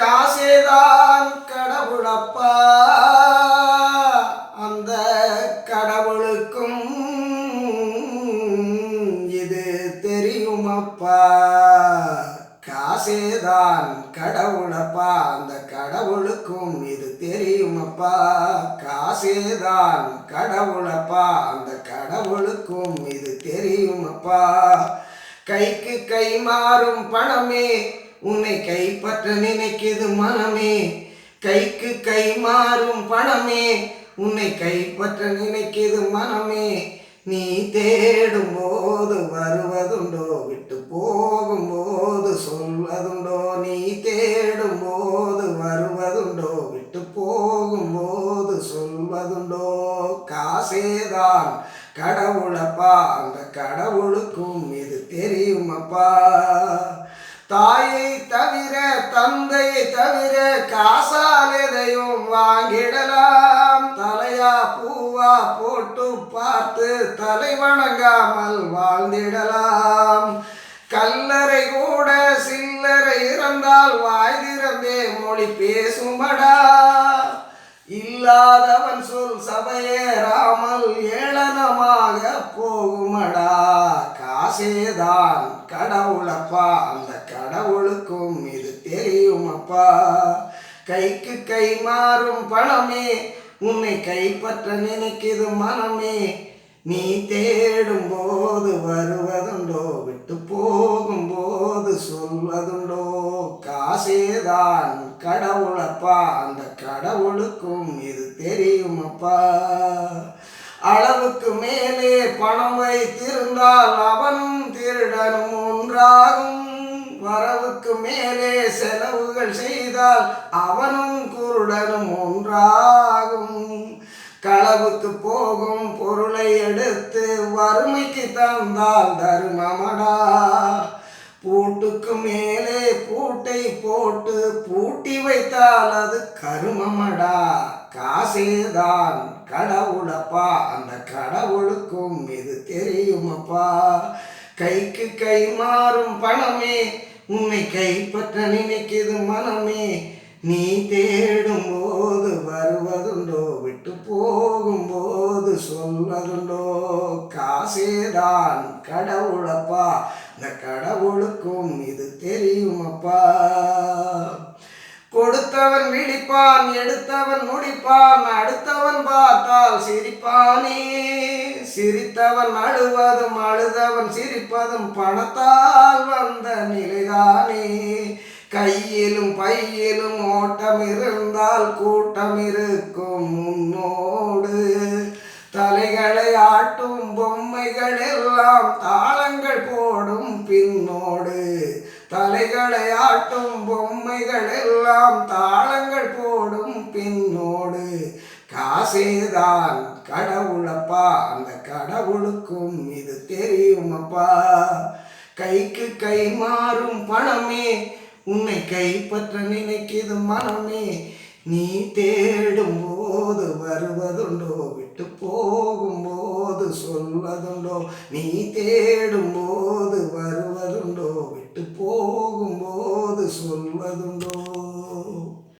காசேதான் கடவுளப்பா. அந்த கடவுளுக்கும் இது தெரியுமப்பா. காசேதான் கடவுளப்பா. அந்த கடவுளுக்கும் இது தெரியுமப்பா. காசேதான் கடவுளப்பா. அந்த கடவுளுக்கும் இது தெரியுமப்பா. கைக்கு கை மாறும் பணமே உன்னை கைப்பற்ற நினைக்குது மனமே. கைக்கு கை மாறும் பணமே. உன்னை கைப்பற்ற நினைக்குது மனமே. நீ தேடும் போது வருவதுண்டோ விட்டு போகும்போது சொல்வதுண்டோ. நீ தேடும் போது வருவதுண்டோ விட்டு போகும்போது சொல்வதுண்டோ. காசேதான் கடவுளப்பா. அந்த கடவுளுக்கும் இது தெரியுமப்பா. தாயை தவிர தந்தை தவிர காசால் எதையும் வாங்கிடலாம். தலையா பூவா போட்டு பார்த்து தலை வணங்காமல் வாழ்ந்திடலாம். கல்லறை கூட சில்லறை இறந்தால் வாய் திறந்தே மொழி பேசும்படா இல்லாத செய்தால் கடவுளப்பா. அந்த கடவுளுக்கும் இது தெரியுமப்பா. கைக்கு கை மாறும் பணமே உன்னை கைப்பற்ற நினைக்குது மனமே. நீ தேடும் போது வருவதுண்டோ விட்டு போகும்போது சொல்வதுண்டோ. காசேதான் கடவுளப்பா. அந்த கடவுளுக்கும் இது தெரியுமப்பா. அளவுக்கு மேலே பணம் வைத்திருந்தால் அவ அதனும் ஒன்றாகும் வரவுக்கு மேலே செலவுகள் செய்தால் அவனும் குருடனும் ஒன்றாகும். களவுக்கு போகும் பொருளை எடுத்து வறுமைக்கு தந்தால் தருமமடா. பூட்டுக்கு மேலே பூட்டை போட்டு பூட்டி வைத்தால் அது கருமமடா. காசேதான் கடவுளப்பா அந்த கடவுளுக்கும் இது தெரியுமப்பா. கைக்கு கை மாறும் பணமே உன்னை கைப்பற்ற நினைக்குது மனமே. நீ தேடும் போது வருவதுண்டோ விட்டு போகும்போது சொல்வதுண்டோ. காசேதான் கடவுளப்பா இந்த கடவுளுக்கும் இது தெரியுமப்பா. கொடுத்தவன் விழிப்பான் எடுத்தவன் முடிப்பான் அடுத்தவன் பார்த்தால் சிரிப்பானே. சிரித்தவன் அழுவதும் அழுதவன் சிரிப்பதும் பணத்தால் வந்த நிலைதானே. கையிலும் பையிலும் ஓட்டம் இருந்தால் கூட்டம் இருக்கும் முன்னோடு தலைகளை ஆட்டும் பொம்மைகள் எல்லாம் தாளங்கள் போடும் பின்னோடு. தலைகளை ஆட்டும் பொம்மைகள் எல்லாம் தாளங்கள் போடும் பின்னோடு காசேதான் கடவுளப்பா. அந்த கடவுளுக்கும் இது தெரியுமப்பா. கைக்கு கை மாறும் பணமே உன்னை கைப்பற்ற நினைக்கிது மனமே. நீ தேடும் போது வருவதுண்டோ விட்டு போகும்போது சொல்வதுண்டோ நீ தேடும் போது